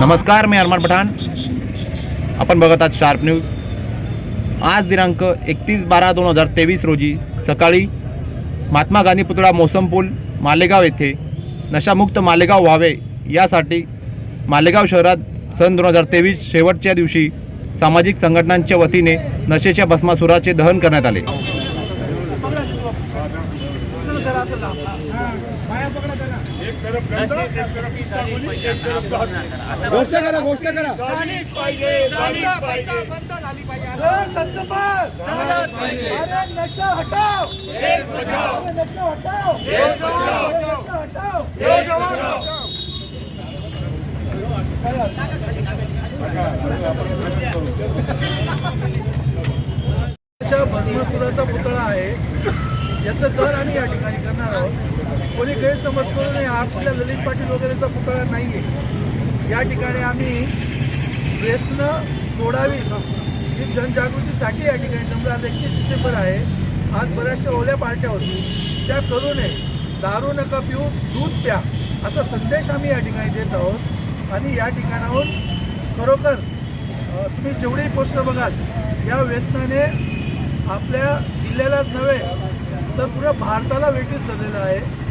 नमस्कार मी अरमान पठाण. आपण बघत आहात शार्प न्यूज आज दिनांक एकतीस बारा दोन हजार तेवीस रोजी सकाळी महात्मा गांधी पुतळा मोसम पूल मालेगाव येथे नशामुक्त मालेगाव व्हावे यासाठी मालेगाव शहरात सन दोन हजार तेवीस शेवटच्या दिवशी सामाजिक संघटनांच्या वतीने नशेच्या भस्मासुराचे दहन करण्यात आले. गोष्ट करा गोष्ट करा. अरे नशा हटाओ अरे नशा हटाओ नशा हटाओ भस्मासुराचा पुतळा आहे. याचं दर आम्ही या ठिकाणी करणार आहोत. कोणी गैरसमज करू नये हा आपल्या ललित पाटील वगैरेचा पुतळा नाही आहे या ठिकाणी आम्ही व्यसनं सोडावी ही जनजागृतीसाठी या ठिकाणी जमलं आज एकतीस डिसेंबर आहे. आज बऱ्याचशा ओल्या पार्ट्या होती त्या करू नये. दारू नका पिऊ दूध प्या असा संदेश आम्ही या ठिकाणी देत आहोत. आणि या ठिकाणाहून खरोखर तुम्ही जेवढेही पोस्टर बघाल या व्यसनाने आपल्या जिल्ह्यालाच नव्हे तर पुऱ्या भारताला वेगळीच झालेलं आहे.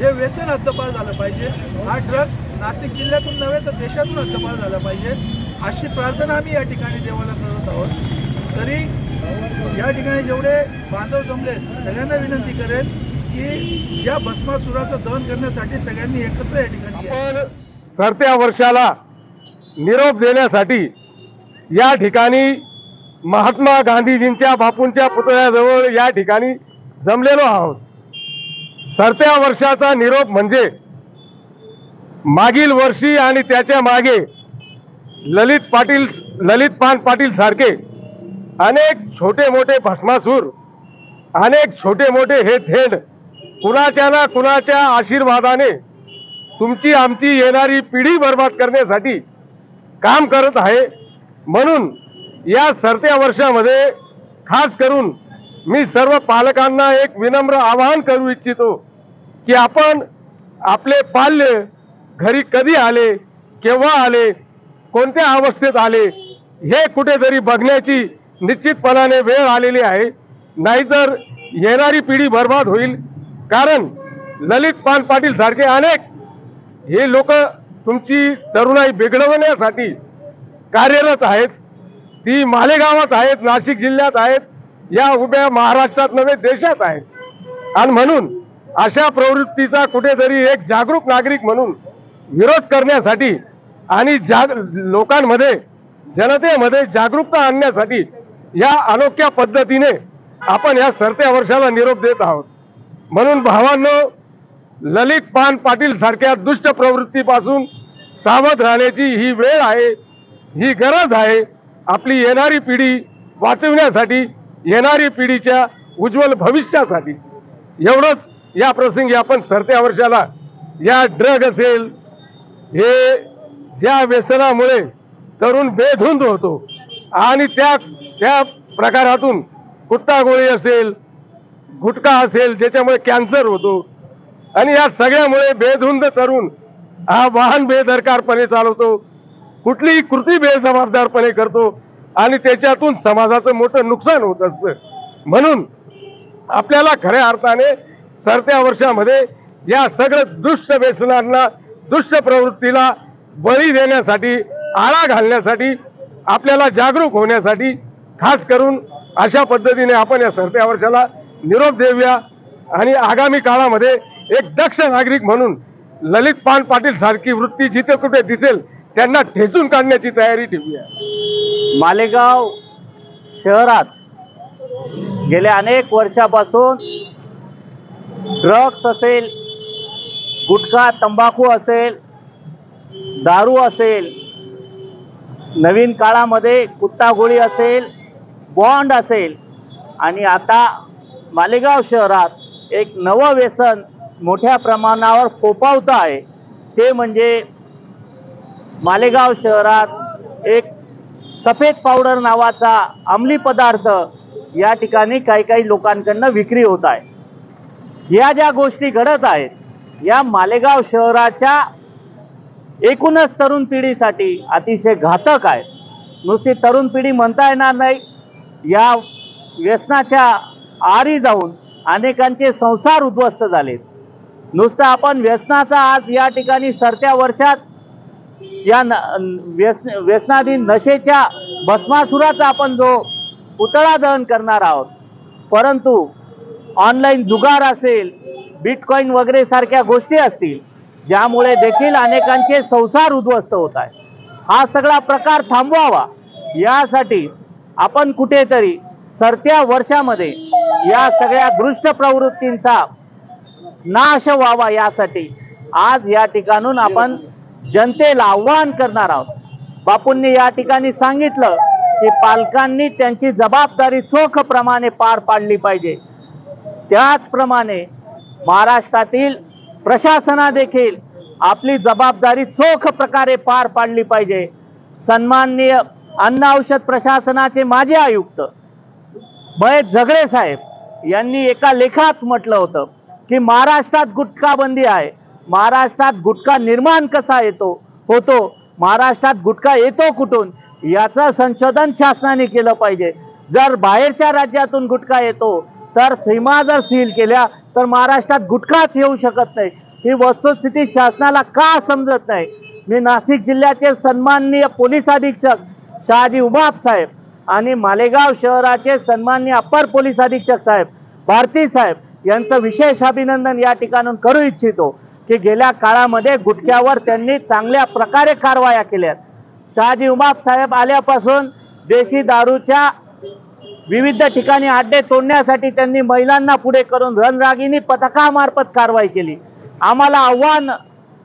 हे व्यसन हद्दपार झालं पाहिजे. हा ड्रग्स नाशिक जिल्ह्यातून नव्हे तर देशातून हद्दपार झाला पाहिजे. अशी प्रार्थना आम्ही या ठिकाणी देवाला करत आहोत. तरी या ठिकाणी जेवढे बांधव जमले सगळ्यांना विनंती करेल की या भस्मासुराचं दहन करण्यासाठी सगळ्यांनी एकत्र या ठिकाणी आपण सरत्या वर्षाला निरोप देण्यासाठी या ठिकाणी महात्मा गांधीजींच्या बापूंच्या पुतळ्याजवळ या ठिकाणी जमलेलो आहोत. सरत्या वर्षाचा निरोप म्हणजे मागील वर्षी आणि त्याच्यामागे ललित पाटील ललित पान पाटील सारखे अनेक छोटे मोठे भस्मासूर अनेक छोटे मोठे हे थेंड कुणाच्या ना कुणाच्या आशीर्वादाने तुमची आमची येणारी पिढी बर्बाद करण्यासाठी काम करत आहे. म्हणून या सरत्या वर्षामध्ये खास करून मी सर्व पालकांना एक विनम्र आवाहन करू इच्छितो की आपण आपले पाल्य घरी कधी आले केव्हा आले कोणत्या अवस्थेत आले हे कुठेतरी बघण्याची निश्चितपणाने वेळ आलेली आहे. नाहीतर येणारी पिढी बर्बाद होईल. कारण ललित पान पाटील सारखे अनेक हे लोक तुमची तरुणाई बिघडवण्यासाठी कार्यरत आहेत. ती मालेगावात आहेत नाशिक जिल्ह्यात आहेत. या उभ्या महाराष्ट्रात नव्हे देशात आहेत. आणि म्हणून अशा प्रवृत्तीचा कुठेतरी एक जागरूक नागरिक म्हणून विरोध करण्यासाठी आणि जाग लोकांमध्ये जनतेमध्ये जागरूकता आणण्यासाठी या अनोख्या पद्धतीने आपण या सरत्या वर्षाला निरोप देत आहोत. म्हणून भावांनो ललित पान पाटील सारख्या दुष्ट प्रवृत्तीपासून सावध राहण्याची ही वेळ आहे ही गरज आहे आपली येणारी पिढी वाचवण्यासाठी येणारी पिढीच्या उज्ज्वल भविष्यासाठी एवढंच या प्रसंगी आपण सरत्या वर्षाला या ड्रग असेल हे ज्या व्यसनामुळे तरुण बेधुंद होतो आणि त्या त्या प्रकारातून कुट्टा गोळी असेल गुटखा असेल ज्याच्यामुळे कॅन्सर होतो आणि या सगळ्यामुळे बेधुंद तरुण हा वाहन बेदरकारपणे चालवतो कुठलीही कृती बेजबाबदारपणे करतो आणि त्याच्यातून समाजाचं मोठं नुकसान होत असतं. म्हणून आपल्याला खऱ्या अर्थाने सरत्या वर्षामध्ये या सगळं दुष्ट व्यसनांना दुष्ट प्रवृत्तीला बळी देण्यासाठी आळा घालण्यासाठी आपल्याला जागरूक होण्यासाठी खास करून अशा पद्धतीने आपण या सरत्या वर्षाला निरोप देऊया. आणि आगामी काळामध्ये एक दक्ष नागरिक म्हणून ललित पान पाटील सारखी वृत्ती जिथे कुठे दिसेल त्यांना ठेचून काढण्याची तयारी ठेवूया. मालेगाव शहरात गेल्या अनेक वर्षापासून ड्रग्स असेल गुटखा तंबाखू असेल दारू असेल नवीन काळामध्ये कुत्ता गोळी असेल बॉन्ड असेल. आणि आता मालेगाव शहरात एक नवं व्यसन मोठ्या प्रमाणावर फोपावतं आहे. ते म्हणजे मालेगाव शहरात एक सफेद पावडर नावाचा अंमली पदार्थ या ठिकाणी काही काही लोकांकडनं विक्री होत आहे. या ज्या गोष्टी घडत आहेत या मालेगाव शहराच्या एकूणच तरुण पिढीसाठी अतिशय घातक आहे नुसती तरुण पिढी म्हणता येणार नाही. या व्यसनाच्या आरी जाऊन अनेकांचे संसार उद्ध्वस्त झालेत. नुसतं आपण व्यसनाचा आज या ठिकाणी सरत्या वर्षात या न व्यसन व्यसनाधीन नशेच्या भस्मासुराचा आपण जो पुतळा दहन करणार आहोत परंतु ऑनलाईन जुगार असेल बिटकॉईन वगैरे सारख्या गोष्टी असतील ज्यामुळे देखील अनेकांचे संसार उद्ध्वस्त होत आहे. हा सगळा प्रकार थांबवावा. यासाठी आपण कुठेतरी सरत्या वर्षामध्ये या सगळ्या दृष्ट प्रवृत्तींचा नाश व्हावा यासाठी आज या ठिकाणून आपण जनतेला आव्हान करणार आहोत. बापूंनी या ठिकाणी सांगितलं की पालकांनी त्यांची जबाबदारी चोखप्रमाणे पार पाडली पाहिजे. त्याचप्रमाणे महाराष्ट्रातील प्रशासना देखील आपली जबाबदारी चोख प्रकारे पार पाडली पाहिजे. सन्माननीय अन्न औषध प्रशासनाचे माजी आयुक्त महेश झगडे साहेब यांनी एका लेखात म्हटलं होतं की महाराष्ट्रात गुटखा बंदी आहे. महाराष्ट्रात गुटखा निर्माण कसा येतो होतो महाराष्ट्रात गुटखा येतो कुठून याचं संशोधन शासनाने केलं पाहिजे. जर बाहेरच्या राज्यातून गुटखा येतो तर सीमा जर सील केल्या तर महाराष्ट्रात गुटखाच येऊ शकत नाही. ही वस्तुस्थिती शासनाला का समजत नाही? मी नाशिक जिल्ह्याचे सन्माननीय पोलीस अधीक्षक शहाजी उमाप साहेब आणि मालेगाव शहराचे सन्माननीय अप्पर पोलीस अधीक्षक साहेब भारती साहेब यांचं विशेष अभिनंदन या ठिकाणून करू इच्छितो. की गेल्या काळामध्ये गुटख्यावर त्यांनी चांगल्या प्रकारे कारवाया केल्यात शहाजी उमाप साहेब आल्यापासून देशी दारूच्या विविध ठिकाणी अड्डे तोडण्यासाठी त्यांनी महिलांना पुढे करून रणरागिनी पथकामार्फत कारवाई केली. आम्हाला आव्हान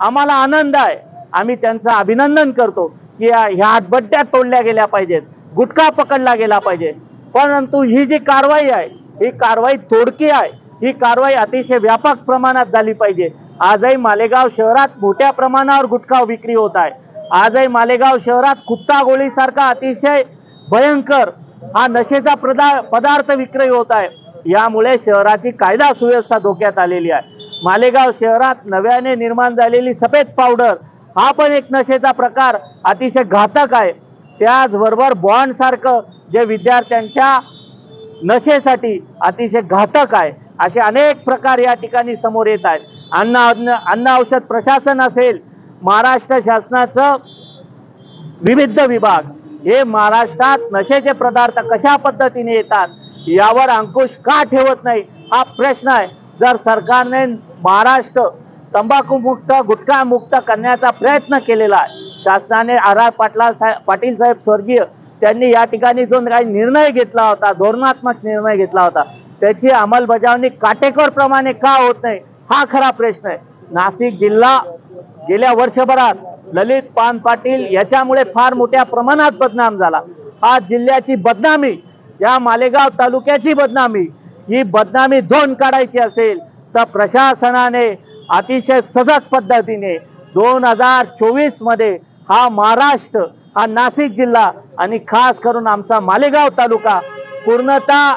आम्हाला आनंद आहे. आम्ही त्यांचं अभिनंदन करतो की ह्या हातबड्ड्या तोडल्या गेल्या पाहिजेत गुटखा पकडला गेला पाहिजे. परंतु ही जी कारवाई आहे ही कारवाई तोडकी आहे ही कारवाई अतिशय व्यापक प्रमाणात झाली पाहिजे. आजही मालेगाव शहरात मोठ्या प्रमाणावर गुटखा विक्री होत आहे. आजही मालेगाव शहरात कुत्ता गोळीसारखा अतिशय भयंकर हा नशेचा प्रदा पदार्थ विक्रय होत आहे. यामुळे शहराची कायदा सुव्यवस्था धोक्यात आलेली आहे. मालेगाव शहरात नव्याने निर्माण झालेली सफेद पावडर हा पण एक नशेचा प्रकार अतिशय घातक आहे. त्याचबरोबर बॉन्ड सारखं जे विद्यार्थ्यांच्या नशेसाठी अतिशय घातक आहे असे अनेक प्रकार या ठिकाणी समोर येत आहेत. अन्न अन्न अन्न औषध प्रशासन असेल महाराष्ट्र शासनाचं विविध विभाग हे महाराष्ट्रात नशेचे पदार्थ कशा पद्धतीने येतात यावर अंकुश का ठेवत नाही? हा प्रश्न आहे. जर सरकारने महाराष्ट्र तंबाखू मुक्त गुटखा मुक्त करण्याचा प्रयत्न केलेला आहे शासनाने आर आर पाटला साहेब पाटील साहेब स्वर्गीय त्यांनी या ठिकाणी जो काही निर्णय घेतला होता धोरणात्मक निर्णय घेतला होता त्याची अंमलबजावणी काटेकोर प्रमाणे का होत नाही? हा खरा प्रश्न आहे. नाशिक जिल्हा गेल्या वर्षभरात ललित पान पाटील याच्यामुळे फार मोठ्या प्रमाणात बदनाम झाला. हा जिल्ह्याची बदनामी या मालेगाव तालुक्याची बदनामी ही बदनामी दोन काढायची असेल तर प्रशासनाने अतिशय सजग पद्धतीने दोन हजार चोवीसमध्ये हा महाराष्ट्र हा नाशिक जिल्हा आणि खास करून आमचा मालेगाव तालुका पूर्णतः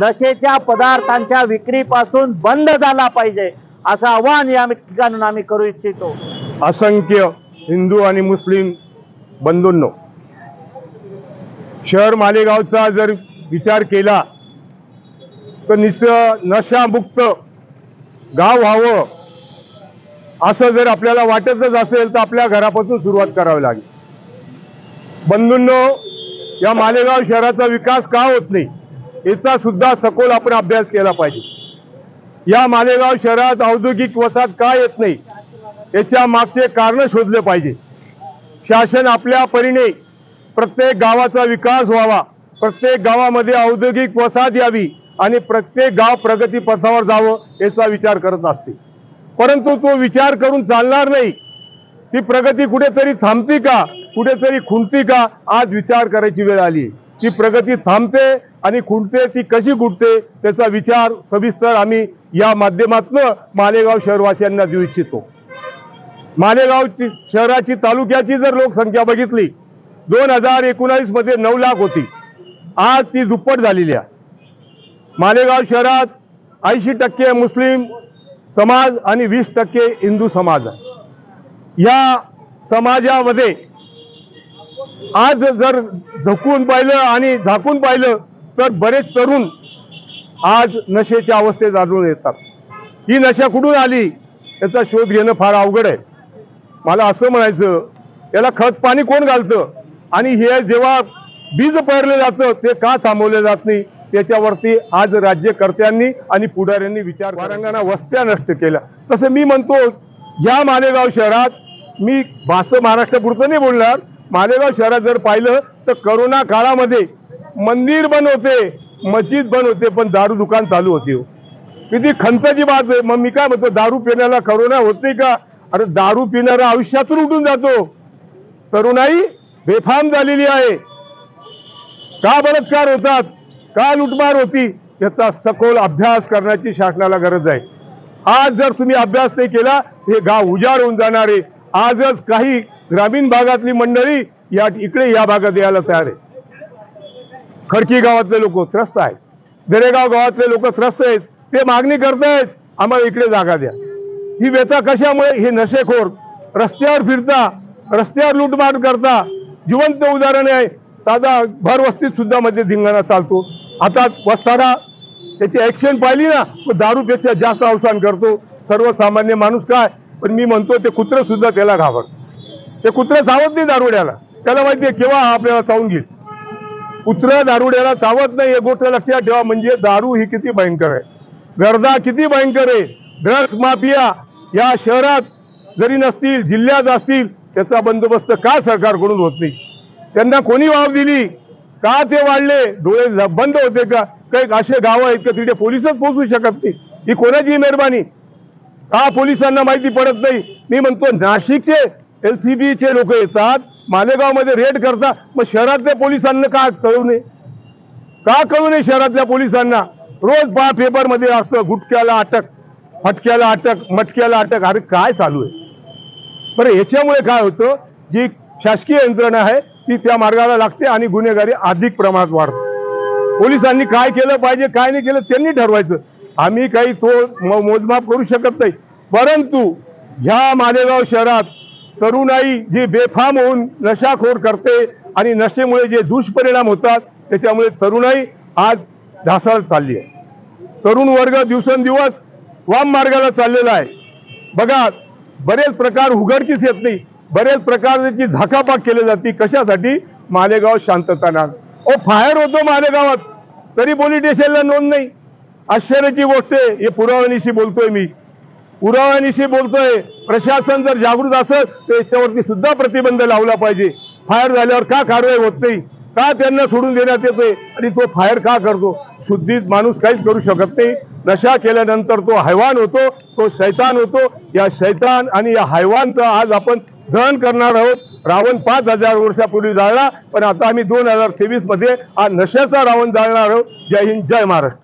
नशेच्या पदार्थांच्या विक्रीपासून बंद झाला पाहिजे असं आव्हान या ठिकाणून आम्ही करू इच्छितो. असंख्य हिंदू आणि मुस्लिम बंधूंनो शहर मालेगावचा जर विचार केला तर निस नशामुक्त गाव व्हावं असं जर आपल्याला वाटतच असेल तर आपल्या घरापासून सुरुवात करावी लागेल. बंधूंनो या मालेगाव शहराचा विकास का होत नाही? याचा सुद्धा सखोल आपण अभ्यास केला पाहिजे. या मालेगाव शहरात औद्योगिक वसाहत का येत नाही याच्या मागचे कारण शोधले पाहिजे. शासन आपल्या परीने प्रत्येक गावाचा विकास व्हावा प्रत्येक गावामध्ये औद्योगिक वसाहत यावी आणि प्रत्येक गाव प्रगती पथावर जावं याचा विचार करत असते. परंतु तो विचार करून चालणार नाही. ती प्रगती कुठेतरी थांबती का कुठेतरी खुंटती का आज विचार करायची वेळ आली. ती प्रगती थांबते आणि खुंटते ती कशी गुटते त्याचा विचार सविस्तर आम्ही या माध्यमातून मालेगाव शहरवासियांना देऊ इच्छितो. मालेगाव शहराची तालुक्याची जर लोकसंख्या बघितली दोन हजार एकोणावीसमध्ये नऊ लाख होती. आज ती दुप्पट झालेली आहे. मालेगाव शहरात ऐंशी टक्के मुस्लिम समाज आणि वीस टक्के हिंदू समाज आहे. या समाजामध्ये आज जर झकून पाहिलं आणि झाकून पाहिलं तर बरेच तरुण आज नशेच्या अवस्थेत आढळून येतात. ही नशा कुठून आली? याचा शोध घेणं फार अवघड आहे. मला असं म्हणायचं याला खत पाणी कोण घालतं? आणि हे जेव्हा बीज पडलं जातं ते का थांबवलं जात नाही? त्याच्यावरती आज राज्यकर्त्यांनी आणि पुढाऱ्यांनी विचार वारंगाना वस्त्या नष्ट केल्या. तसं मी म्हणतो या मालेगाव शहरात मी भास्त महाराष्ट्रापुरतं नाही बोलणार मालेगाव शहरात जर पाहिलं तर करोना काळामध्ये मंदिर बंद होते मस्जिद बंद होते पण दारू दुकान चालू होती हो. किती खंताची बात आहे. मग मी काय म्हणतो दारू पिण्याला करोना होते का? अरे दारू पिणारा आयुष्यातून उठून जातो. तरुणाई बेफाम झालेली आहे. का बलात्कार होतात? का लुटमार होती? याचा सखोल अभ्यास करण्याची शासनाला गरज आहे. आज जर तुम्ही अभ्यास नाही केला हे गाव उजाड होऊन जाणार आहे. आजच काही ग्रामीण भागातली मंडळी या इकडे या भागात यायला तयार आहे. खडकी गावातले लोक त्रस्त आहेत. दरेगाव गावातले लोक त्रस्त आहेत. ते मागणी करतायत आम्हाला इकडे जागा द्या. ही व्यथा कशामुळे? हे नशेखोर. रस्त्यावर फिरता रस्त्यावर लूटमाट करता. जिवंत उदाहरण आहे. साधा भर वस्तीत सुद्धा मध्ये धिंगाणा चालतो. आता वस्तारा त्याची ऍक्शन पाहिली ना मग दारूपेक्षा जास्त अवसान करतो. सर्वसामान्य माणूस काय? पण मी म्हणतो ते कुत्र सुद्धा त्याला घाबर ते कुत्र सावत नाही दारुड्याला. त्याला माहितीये केव्हा हा आपल्याला चावून घेईल? कुत्रा दारुड्याला चावत नाही हे गोष्ट लक्षात ठेवा म्हणजे दारू ही किती भयंकर आहे. गर्दा किती भयंकर आहे. ड्रग्स माफिया या शहरात जरी नसतील जिल्ह्यात असतील त्याचा बंदोबस्त का सरकारकडून होत नाही? त्यांना कोणी वाव दिली? का ते वाढले? डोळे बंद होते का? काही असे गाव आहेत का तिथे पोलिसच पोहोचू शकत नाही? ही कोणाची मेहरबानी? का पोलिसांना माहिती पडत नाही? मी म्हणतो नाशिकचे एल सी बीचे लोक येतात मालेगावमध्ये रेड करता मग शहरातल्या पोलिसांना का कळू नये? का कळू नये शहरातल्या पोलिसांना? रोज पहा पेपरमध्ये असतं गुटक्याला अटक फटक्याला अटक मटक्याला अटक. अरे काय चालू आहे? बरं याच्यामुळे काय होतं? जी शासकीय यंत्रणा आहे ती त्या मार्गाला लागते आणि गुन्हेगारी अधिक प्रमाणात वाढते. पोलिसांनी काय केलं पाहिजे काय नाही केलं त्यांनी ठरवायचं. आम्ही काही तो मोजमाप करू शकत नाही. परंतु ह्या मालेगाव शहरात तरुणाई जी बेफाम होऊन नशाखोर करते आणि नशेमुळे जे दुष्परिणाम होतात त्याच्यामुळे तरुणाई आज ढासळत चालली आहे. तरुण वर्ग दिवसेंदिवस वाम मार्गाला चाललेला आहे. बघा बरेच प्रकार उघडकीस येत नाही. बरेच प्रकारची झाकापाक केली जाते. कशासाठी? मालेगाव शांतता नाग ओ फायर होतो मालेगावात. तरी पोलीस स्टेशनला नोंद नाही. आश्चर्याची गोष्ट आहे हे पुराव्यानिशी बोलतोय मी. पुराव्यानिशी बोलतोय. प्रशासन जर जागृत असेल तर याच्यावरती सुद्धा प्रतिबंध लावला पाहिजे. फायर झाल्यावर का कारवाई होत नाही? का त्यांना सोडून देण्यात येतोय? आणि तो फायर का करतो? शुद्धीत माणूस काहीच करू शकत नाही. नशा केल्यानंतर तो हैवान होतो तो शैतान होतो. या शैतान आणि या हैवानचं आज आपण दहन करणार आहोत. रावण पाच हजार वर्षापूर्वी जाळला पण आता आम्ही दोन हजार तेवीसमध्ये हा नशाचा रावण जाळणार आहोत. जय हिंद जय महाराष्ट्र.